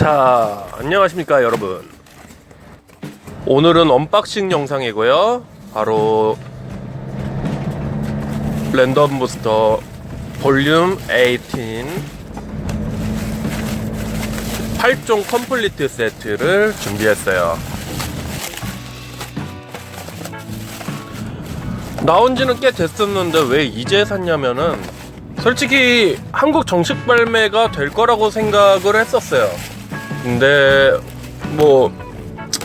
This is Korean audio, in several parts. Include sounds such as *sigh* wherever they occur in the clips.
자, 안녕하십니까 여러분. 오늘은 언박싱 영상이고요. 바로 랜덤 부스터 볼륨 18 8종 컴플리트 세트를 준비했어요. 나온 지는 꽤 됐었는데 왜 이제 샀냐면은 솔직히 한국 정식 발매가 될 거라고 생각을 했었어요. 근데 뭐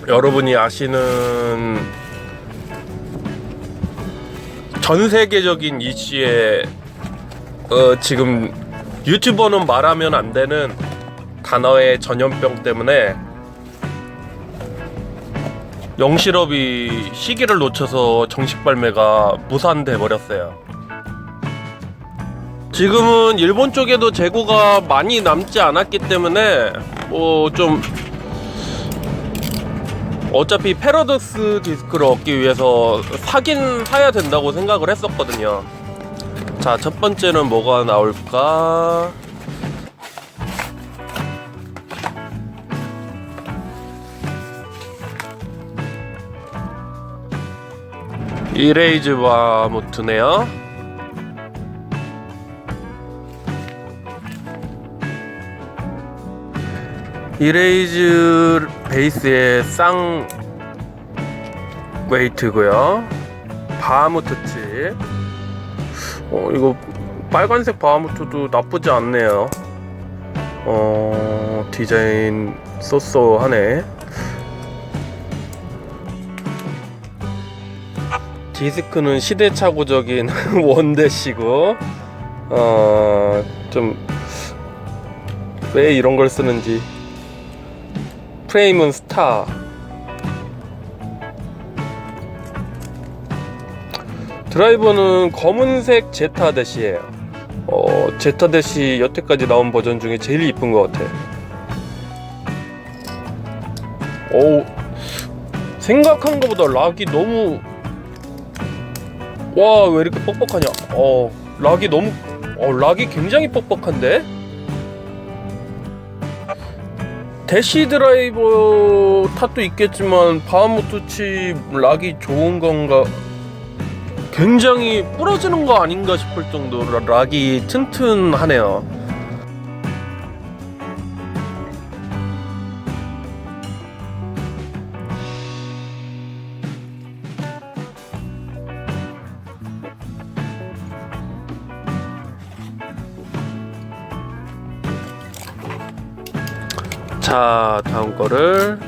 여러분이 아시는 전 세계적인 이슈에 어, 지금 유튜버는 말하면 안 되는 단어의 전염병 때문에 영실업이 시기를 놓쳐서 정식 발매가 무산돼 버렸어요. 지금은 일본 쪽에도 재고가 많이 남지 않았기 때문에 뭐 좀 어차피 패러독스 디스크를 얻기 위해서 사긴 사야 된다고 생각을 했었거든요. 자, 첫 번째는 뭐가 나올까? 이레이즈 바무트네요. 이레이즈 베이스의 쌍 웨이트고요. 바하무트 칩. 어 이거 빨간색 바하무트도 나쁘지 않네요. 어 디자인 쏘쏘하네. 디스크는 시대착오적인 *laughs* 원대시고 어 좀 왜 이런 걸 쓰는지 프레임은 스타. 드라이버는 검은색 제타 대시예요. 어, 제타 대시 여태까지 나온 버전 중에 제일 이쁜 것 같아. 어우 생각한 것보다 락이 너무 와 왜 이렇게 뻑뻑하냐? 어 락이 너무 어 락이 굉장히 뻑뻑한데 대시 드라이버 탓도 있겠지만 바하무트 칩 락이 좋은 건가? 굉장히 부러지는 거 아닌가 싶을 정도로 락이 튼튼하네요 거를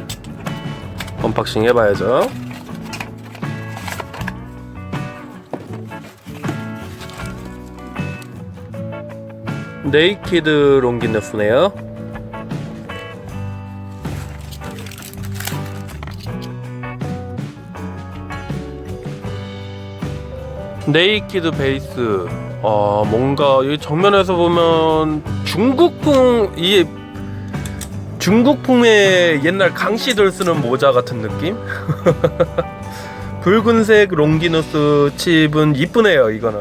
언박싱 해봐야죠. 네이키드 롱기너스네요. 네이키드 베이스. 어 뭔가 이 정면에서 보면 중국풍 이 중국풍의 옛날 강씨들 쓰는 모자 같은 느낌? *laughs* 붉은색 롱기누스 칩은 이쁘네요 이거는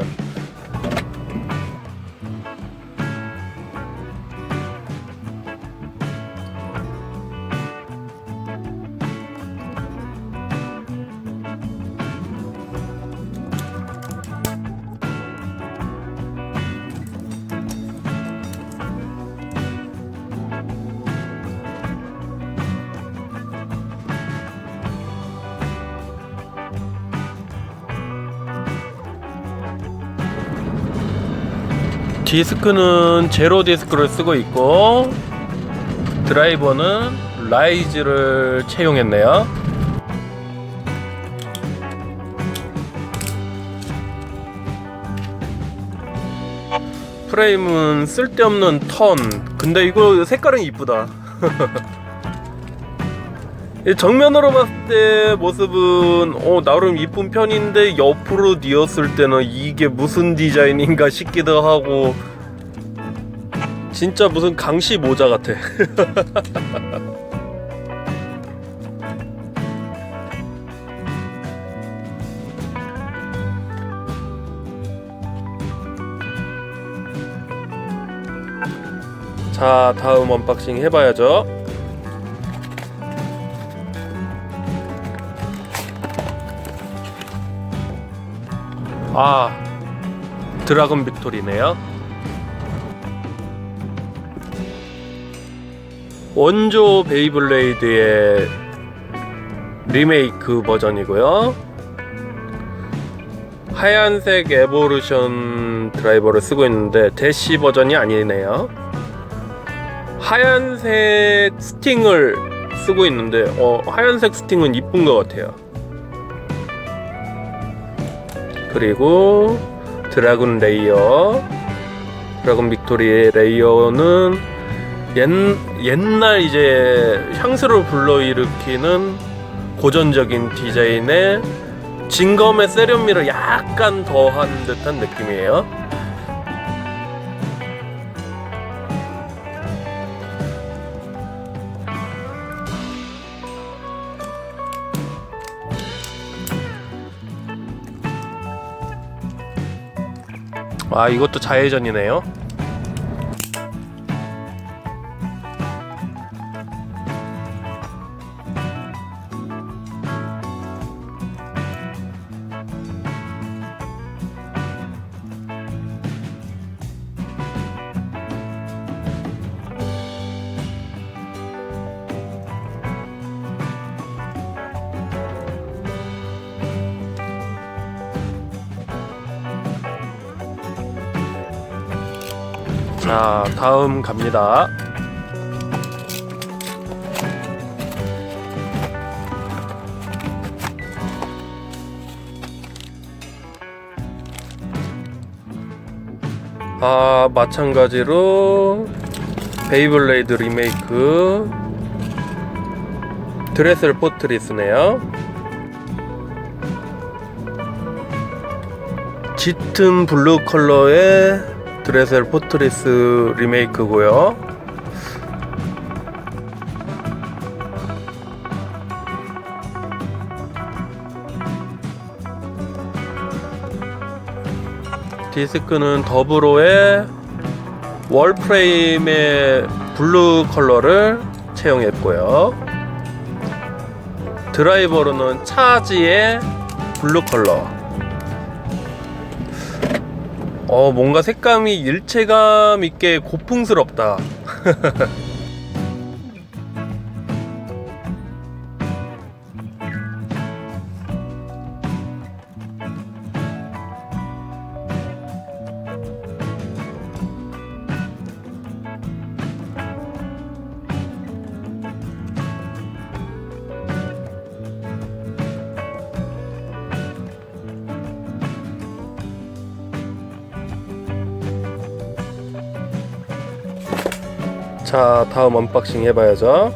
디스크는 제로 디스크를 쓰고 있고 드라이버는 라이즈를 채용했네요. 프레임은 쓸데없는 턴. 근데 이거 색깔은 이쁘다. *laughs* 이 정면으로 봤을 때 모습은 어, 나름 이쁜 편인데 옆으로 뉘었을 때는 이게 무슨 디자인인가 싶기도 하고 진짜 무슨 강시 모자 같아. *laughs* 자, 다음 언박싱 해봐야죠. 아 드라곤 빅토리네요. 원조 베이블레이드의 리메이크 버전이고요. 하얀색 에보루션 드라이버를 쓰고 있는데 대시 버전이 아니네요. 하얀색 스팅을 쓰고 있는데 어, 하얀색 스팅은 이쁜 것 같아요 그리고 드라군 레이어. 드라군 빅토리의 레이어는 옛, 옛날 이제 향수를 불러일으키는 고전적인 디자인에 진검의 세련미를 약간 더한 듯한 느낌이에요 아 이것도 자회전이네요 자 다음 갑니다. 아 마찬가지로 베이블레이드 리메이크 드레슬 포트리스네요. 짙은 블루 컬러의 드레셀 포트리스 리메이크고요. 디스크는 더브로의 월 프레임의 블루 컬러를 채용했고요. 드라이버로는 차지의 블루 컬러. 어 뭔가 색감이 일체감 있게 고풍스럽다. *laughs* 자 다음 언박싱 해봐야죠.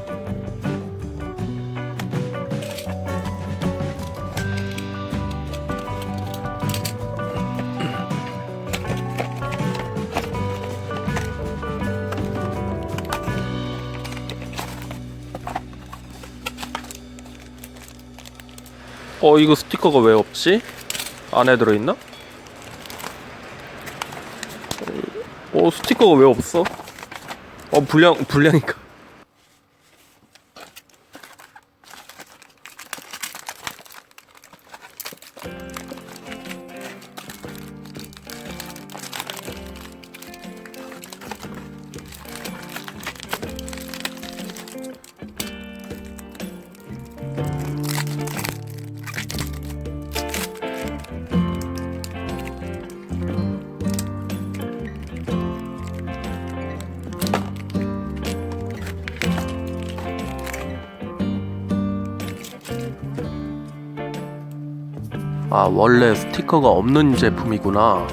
어 이거 스티커가 왜 없지? 안에 들어있나? 어 스티커가 왜 없어? 어 불량 불량이니까 아 원래 스티커가 없는 제품이구나.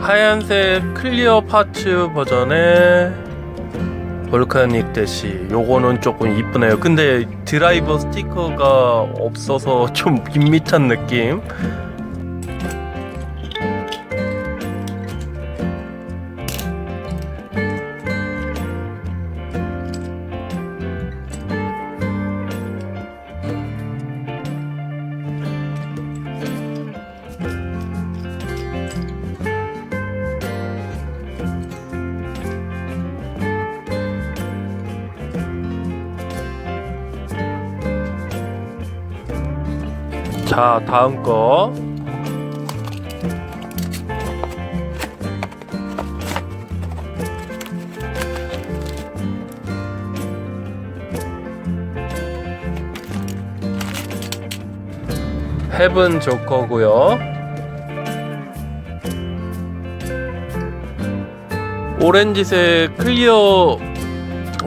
하얀색 클리어 파츠 버전의 볼카닉 대시. 요거는 조금 이쁘네요. 근데 드라이버 스티커가 없어서 좀 밋밋한 느낌 자, 다음 거. 헤븐 조커고요. 오렌지색 클리어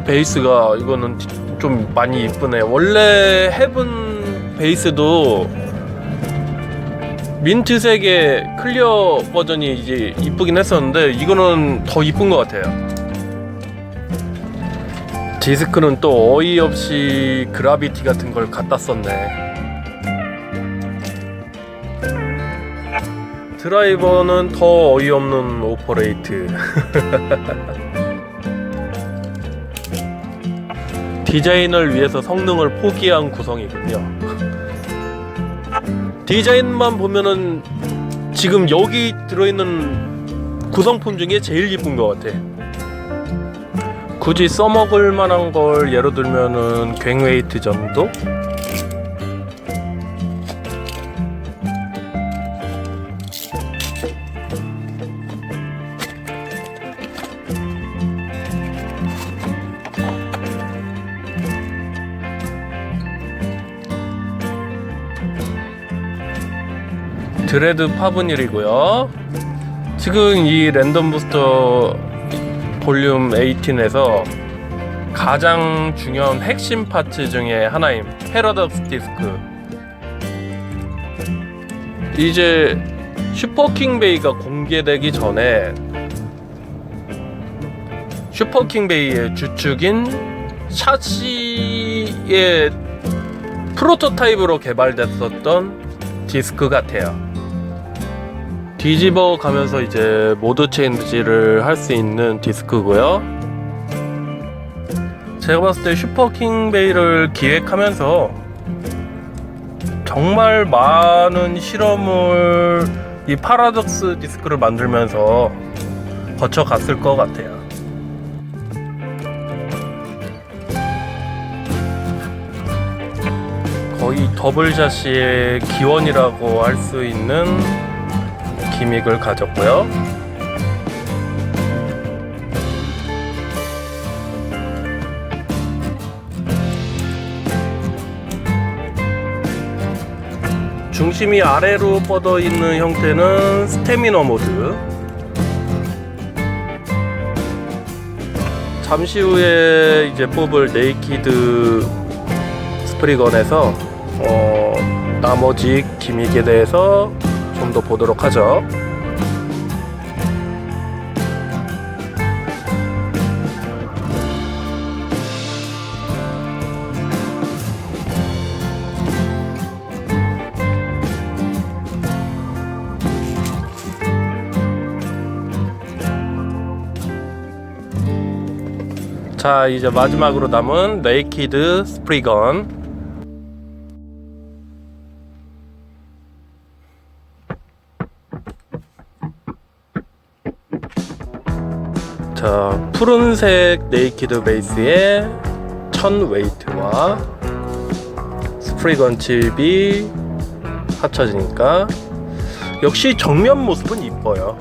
베이스가 이거는 좀 많이 이쁘네. 원래 헤븐 베이스도 민트색의 클리어 버전이 이제 이쁘긴 했었는데 이거는 더 이쁜 것 같아요. 디스크는 또 어이없이 그라비티 같은 걸 갖다 썼네. 드라이버는 더 어이없는 오퍼레이트. *laughs* 디자인을 위해서 성능을 포기한 구성이군요. 디자인만 보면은 지금 여기 들어있는 구성품 중에 제일 이쁜 것 같아. 굳이 써먹을 만한 걸 예로 들면은 괭웨이트 정도? 드레드 파브닐이고요. 지금 이 랜덤 부스터 볼륨 18에서 가장 중요한 핵심 파트 중에 하나인 패러독스 디스크. 이제 슈퍼킹 베이가 공개되기 전에 슈퍼킹 베이의 주축인 샤시의 프로토타입으로 개발됐었던 디스크 같아요. 뒤집어 가면서 이제 모드 체인지를 할 수 있는 디스크고요. 제가 봤을 때 슈퍼 킹 베이를 기획하면서 정말 많은 실험을 이 파라독스 디스크를 만들면서 거쳐갔을 것 같아요. 거의 더블 샤시의 기원이라고 할 수 있는 기믹을 가졌고요. 중심이 아래로 뻗어 있는 형태는 스태미너 모드. 잠시 후에 이제 뽑을 네이키드 스프리건에서 어, 나머지 기믹에 대해서 좀 더 보도록 하죠. 자 이제 마지막으로 남은 네이키드 스프리건 푸른색 네이키드 베이스에 천 웨이트와 스프리건 칩이 합쳐지니까 역시 정면 모습은 이뻐요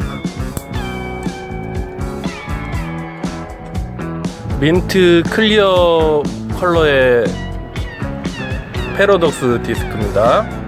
민트 클리어 컬러의 패러독스 디스크입니다.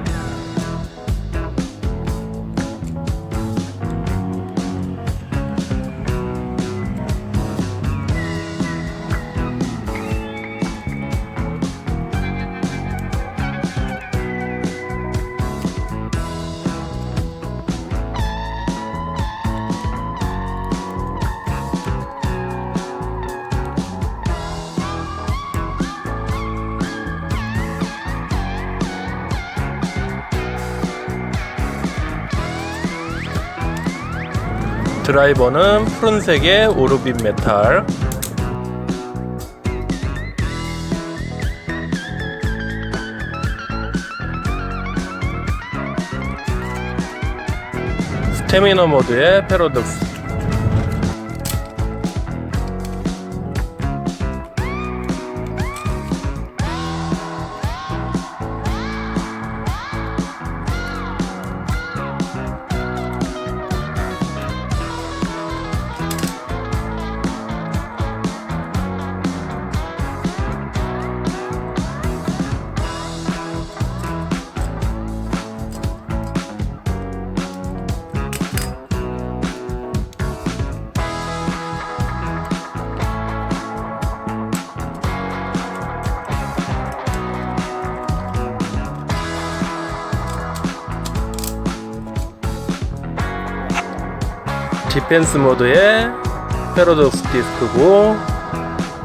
드라이버는 푸른색의 오르빈 메탈. 스태미너 모드의 패러독스 디펜스 모드의 패러독스 디스크고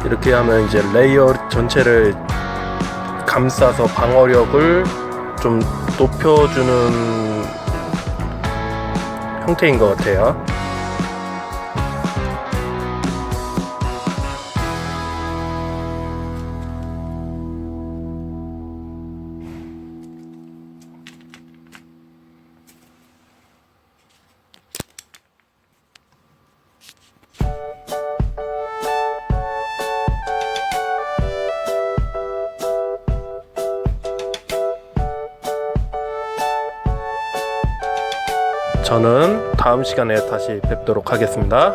이렇게 하면 이제 레이어 전체를 감싸서 방어력을 좀 높여주는 형태인 것 같아요. 저는 다음 시간에 다시 뵙도록 하겠습니다.